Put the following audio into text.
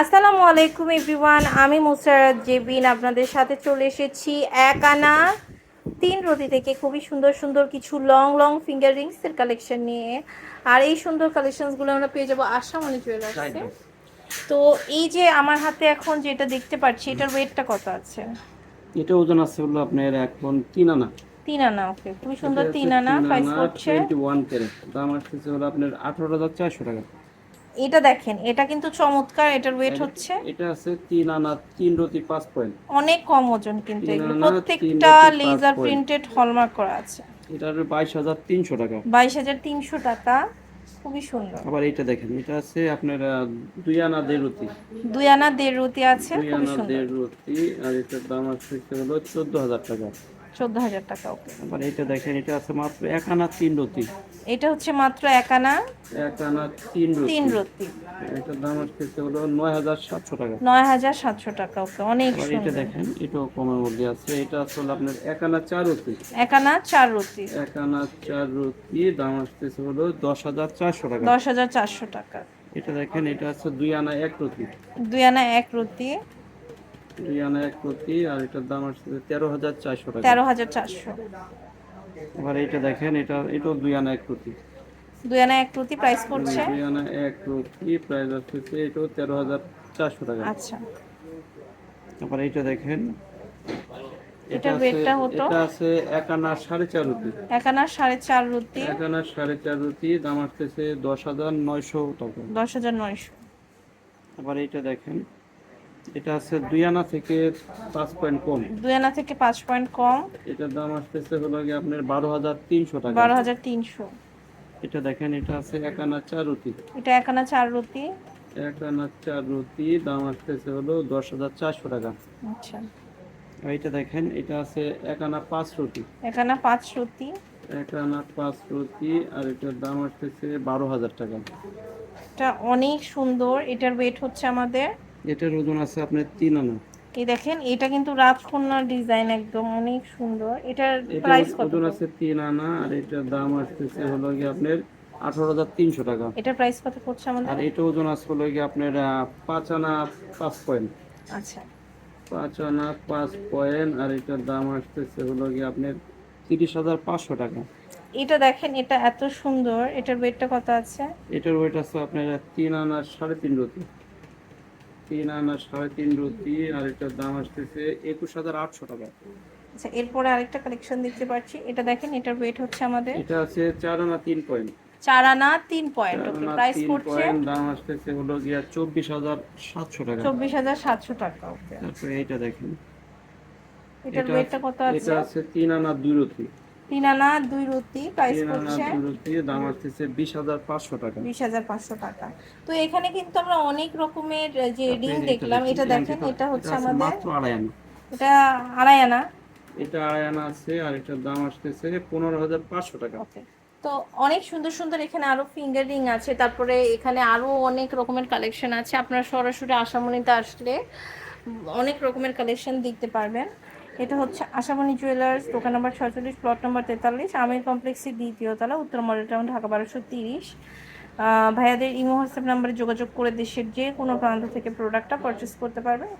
আসসালামু আলাইকুম এভরিওয়ান আমি মুসারাত জেবিন আপনাদের সাথে চলে এসেছি এক আনা তিন রতি থেকে খুবই সুন্দর সুন্দর কিছু লং লং ফিঙ্গার রিংসের কালেকশন নিয়ে। আর এই সুন্দর কালেকশনসগুলো আমরা পেয়ে যাব আশামণি জুয়েলার্সে তো এই যে আমার হাতে এখন যেটা দেখতে পাচ্ছি এটার ওয়েটটা কত আছে? এটা ওজন আছে হলো আপনার এখন তিন আনা। তিন আনা ওকে খুবই সুন্দর তিন আনা প্রাইস ক্যারেট দাম আসতেছে হলো আপনার আঠারো হাজার চারশো টাকা। এটা দেখেন এটা কিন্তু চমৎকার এটার ওয়েট হচ্ছে এটা আছে তিন আনা তিন রতি পাঁচ পয়েন্ট অনেক কম ওজন কিন্তু এগুলো প্রত্যেকটা লেজার প্রিন্টেড হলমার্ক করা আছে। এটার বাইশ হাজার তিনশো টাকা। বাইশ হাজার তিনশো টাকা খুবই সুন্দর। আবার এটা দেখেন এটা আছে আপনার দুই আনা দেড় রতি। দুই আনা দেড় রুটি আছে দুই আনা দেড় রতি আর এটার দাম আছে হলো চোদ্দ হাজার টাকা। চোদ্দ হাজার টাকা ওকে আবার এটা দেখেন এটা আছে মাত্র এক আনা তিন রতি এটা হচ্ছে মাত্র এক আনা এক আনা তিন রতি তিন রুটি। এটার দাম আসতেছে হলো নয় হাজার সাতশো টাকা। নয় হাজার সাতশো টাকা ওকে অনেক এটা দেখেন এটাও কমের মধ্যে আছে। এটা আসলে আপনার এক আনা চার রতি এক আনা চার রুটি। এক আনা চার রুটি দাম আসতেছে হলো দশ হাজার চারশো টাকা। দশ হাজার চারশো টাকা। এটা দেখেন এটা আছে দুই আনা এক রুটি। দুই আনা এক রুটি। দুই আনা এক রুটি আর এটার দাম আসতেছে তেরো হাজার চারশো টাকা। তেরো হাজার চারশো। এবার এটা দেখেন এটা এটাও দুই আনা এক রুটি দুই আনা এক রুটি প্রাইস পড়ছে? দুই আনা এক রুটি প্রাইস আসতেছে এটাও তেরো হাজার চারশো টাকা। আচ্ছা। তারপর এটা দেখেন। হতো? এটা আছে এক আনা সাড়ে চার রুটি এক আনা সাড়ে চার রুটি এক আনা সাড়ে চার রুটি দাম আসতেছে দশ হাজার নয়শো টাকা। দশ হাজার নয়শো। আবার এটা দেখেন। এটা আছে দুই আনা থেকে পাঁচ পয়েন্ট কম। দুই আনা থেকে পাঁচ পয়েন্ট কম। এটার দাম আসতেছে হলো গিয়ে আপনার বারো হাজার তিনশো টাকা। বারো হাজার তিনশো। এটা দেখেন এটা আছে এক আনা চার রুটি। এটা এক আনা চার রুটি। এক আনা চার রুটি দাম আসতেছে হলো দশ হাজার চারশো টাকা। আচ্ছা। এটা দেখেন এটা আছে এক আনা পাঁচ রুটি। এক আনা পাঁচ রুটি। এক আনা পাঁচ রুটি আর এটার দাম আসতেছে বারো হাজার টাকা। এটা অনেক সুন্দর। এটার ওয়েট হচ্ছে আমাদের এটার ওজন আছে আপনার তিন আনা। এই দেখেন এটা কিন্তু রাজকন্যার ডিজাইন একদম অনেক সুন্দর। এটার প্রাইস কত? ওজন আছে তিন আনা আর এটার দাম আসতেছে হলো গিয়ে আপনার আঠারো হাজার তিনশো টাকা। এটার প্রাইস কত পড়ছে আমাদের? আর এটা ওজন আছে হলো গিয়ে আপনার পাঁচ আনা পাঁচ পয়েন্ট। আচ্ছা। পাঁচ আনা পাঁচ পয়েন্ট আর এটার দাম আসতেছে হলো গিয়ে আপনার তিরিশ হাজার পাঁচশো টাকা। এটা দেখেন এটা এত সুন্দর। এটার ওয়েটটা কত আছে? এটার ওয়েট আছে আপনার তিন আনা সাড়ে তিন রতি। তিন আনা সাড়ে তিন রতি আর এটার দাম আসতেছে একুশ হাজার আটশো টাকা। আচ্ছা এরপরে আরেকটা কালেকশন দেখতে পাচ্ছি। এটা দেখেন এটার ওয়েট হচ্ছে আমাদের এটা আছে চার আনা তিন পয়েন্ট চার আনা তিন পয়েন্ট ওকে প্রাইস পড়ছে দাম আসতেছে হলো গিয়া চব্বিশ হাজার সাতশো টাকা। চব্বিশ হাজার সাতশো টাকা ওকে তারপরে এইটা দেখেন। এটার এটা ওয়েটটা কত আছে এটা আছে? তিন আনা দুই রতি তিন আনা দুই রুটি প্রাইস পড়ছে দাম আসতেছে বিশ হাজার পাঁচশো টাকা। বিশ হাজার পাঁচশো টাকা। তো এখানে কিন্তু আমরা অনেক রকমের যে রিং দেখলাম এটা দেখেন এটা- হচ্ছে আমাদের মাত্র আড়াই আনা। এটা আড়াই আনা। এটা আড়াই আনা আছে আর এটার দাম আসতেছে পনেরো হাজার পাঁচশো টাকা। তো অনেক সুন্দর সুন্দর এখানে আরও ফিঙ্গার রিং আছে তারপরে এখানে আরও অনেক রকমের কালেকশন আছে। আপনারা সরাসরি আশামণিতে আসলে অনেক রকমের কালেকশন দেখতে পারবেন। এটা হচ্ছে আশামণি জুয়েলার্স, দোকান নম্বর ছয়চল্লিশ, প্লট নম্বর তেতাল্লিশ, আমির কমপ্লেক্সের দ্বিতীয় তলা, উত্তর মডেল টাউন ঢাকা বারোশো তিরিশ। ভাইয়াদের ইমো হোয়াটসঅ্যাপ নাম্বারে যোগাযোগ করে দেশের যে কোনো প্রান্ত থেকে প্রোডাক্টটা পারচেস করতে পারবেন